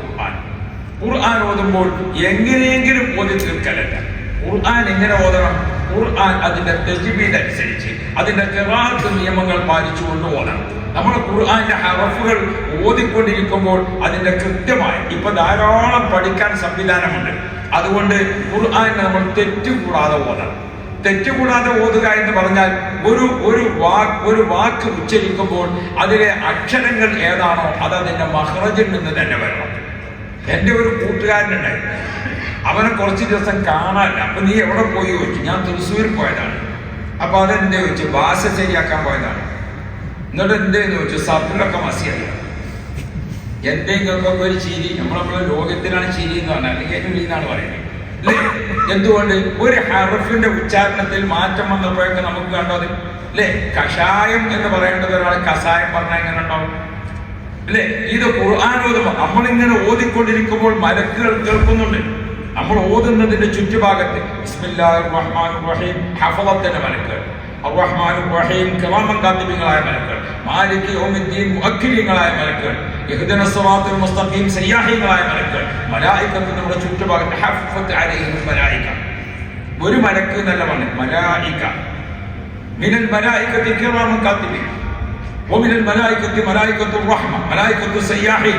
ഖുർആൻ. ഖുർആൻ ഓതുമ്പോൾ എങ്ങനെയെങ്കിലും ഓതി തീർക്കലല്ല. ഖുർആൻ എങ്ങനെ ഓതണം? ഖുർആൻ അതിന്റെ തെജിബീദ് അനുസരിച്ച് അതിന്റെ ഖിറാഅത്ത് നിയമങ്ങൾ പാലിച്ചുകൊണ്ട് ഓതണം. നമ്മൾ ഖുർആന്റെ ഹറഫുകൾ ഓതിക്കൊണ്ടിരിക്കുമ്പോൾ അതിന്റെ കൃത്യമായി ഇപ്പൊ ധാരാളം പഠിക്കാൻ സംവിധാനമുണ്ട്. അതുകൊണ്ട് ഖുർആൻ നമ്മൾ തെറ്റുകൂടാതെ ഓതണം. തെറ്റുകൂടാതെ ഓതുക എന്ന് പറഞ്ഞാൽ ഒരു ഒരു വാക്ക് ഒരു വാക്ക് ഉച്ചരിക്കുമ്പോൾ അതിലെ അക്ഷരങ്ങൾ ഏതാണോ അത് അതിന്റെ മഹ്റജിൽ നിന്ന് തന്നെ വരണം. എന്റെ ഒരു കൂട്ടുകാരനുണ്ടായിരുന്നു അവനെ കുറച്ച് ദിവസം കാണാനില്ല. അപ്പൊ നീ എവിടെ പോയി ചോദിച്ചു? ഞാൻ തൃശ്ശൂർ പോയതാണ്. അപ്പൊ അതെന്തേ ചോദിച്ചു? ഭാഷ ശരിയാക്കാൻ പോയതാണ്. എന്നിട്ട് എന്തേന്ന് ചോദിച്ചു? സർട്ടിലൊക്കെ മസിയല്ല എന്തെങ്കിലും ഒരു ചിരി. നമ്മളെ ലോകത്തിനാണ് ചിരി എന്ന് പറഞ്ഞാൽ അല്ലെങ്കിൽ എന്നെ എന്നാണ് പറയുന്നത്. അല്ലേ എന്തുകൊണ്ട്? ഒരു ഹറഫിന്റെ ഉച്ചാരണത്തിൽ മാറ്റം വന്നപ്പോഴൊക്കെ നമുക്ക് കണ്ടത് അല്ലേ കഷായം എന്ന് പറയേണ്ടത് ഒരാൾ കഷായം പറഞ്ഞാൽ എങ്ങനെ ഉണ്ടാവും? അല്ലേ ഇത് ഓതുമ്പോൾ നമ്മളിങ്ങനെ ഓതിക്കൊണ്ടിരിക്കുമ്പോൾ മലക്കുകൾ കേൾക്കുന്നുണ്ട്. നമ്മൾ ഓതുന്നതിന്റെ ചുറ്റുഭാഗത്ത് റഹീം ഹഫളത്തിന്റെ മലക്കുകൾ. റഹീം കിറാമൻ കാത്തിബിങ്ങളായ മലക്കുകൾ. മാലിക് യൗമിദ്ദീൻ മുഅക്കിലീങ്ങളായ മലക്കുകൾ യഹ്ദിന സ്വറാത്തുൽ മുസ്തഖീം സയ്യാഹികളായ മലക്കുകൾ മലായിക്കത്ത് നമ്മുടെ ചുറ്റുപാട് ഹഫ്ഫത്ത് അലൈഹിം മലായിക. ഒരു മലക്ക് എന്നല്ല പറഞ്ഞു മലായിക. മിനൽ മലായികത്തി കിറാമുൻ കാത്തിബി. ഒമിനൽ മലായികത്തി മലായികത്തു റഹ്മ മലായികത്തു സയ്യാഹി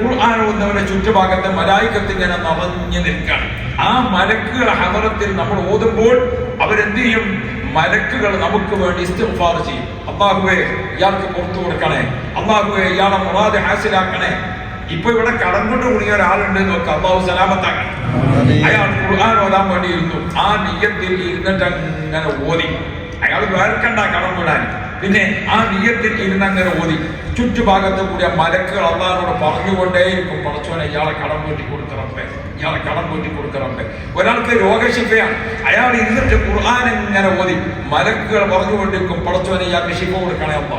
ഖുർആൻ ഓതുന്നവരുടെ ചുറ്റുഭാഗത്ത് മലായിക്കത്ത് ഇങ്ങനെ നിറഞ്ഞു നിൽക്കുകയാണ്. ആ മലക്കുകൾ ഹവറത്തിൽ നമ്മൾ ഓതുമ്പോൾ അവരെന്ത് ചെയ്യും? മലക്കുകൾ നമുക്ക് വേണ്ടി ഇസ്തിഗ്ഫാർ ചെയ്യും. അള്ളാഹുവേ ഇയാൾക്ക് പുറത്തു കൊടുക്കണേ. അള്ളാഹുവേ ഇയാളെ മുറാദ് ഹാസിലാക്കണേ. ഇപ്പൊ ഇവിടെ കടം കൊണ്ട് കുണിയ ഒരാളുണ്ട് നോക്ക്. അള്ളാഹു സലാമത്താക്കണം അയാൾ ഖുർആൻ ഓതാൻ വേണ്ടി ഇരുന്നു ആ നീയത്തിൽ ഇരുന്നിട്ട് അങ്ങനെ ഓതി. അയാൾ വേർക്കണ്ട കടം വിടാൻ പിന്നെ ആ നീയത്തിൽ ഇരുന്ന് അങ്ങനെ ഓതി ചുറ്റുഭാഗത്ത് കൂടിയ മലക്കുകൾ പറഞ്ഞുകൊണ്ടേ പറഞ്ഞുകൊണ്ടേയിരിക്കും. പടച്ചോനെ ഇയാളെ കടം പൂറ്റി കൊടുക്കറമ്പേ ഇയാളെ കടം പൂറ്റി കൊടുക്കറമ്പേ ഒരാൾക്ക് രോഗശിഫയാണ്. അയാൾ ഇരുന്നിട്ട് ഖുർആൻ ഇങ്ങനെ ഓതി. മലക്കുകൾ പറഞ്ഞുകൊണ്ടിരിക്കും പടച്ചോനെ ഇയാൾക്ക് ശിഫ കൊടുക്കണേ അമ്മ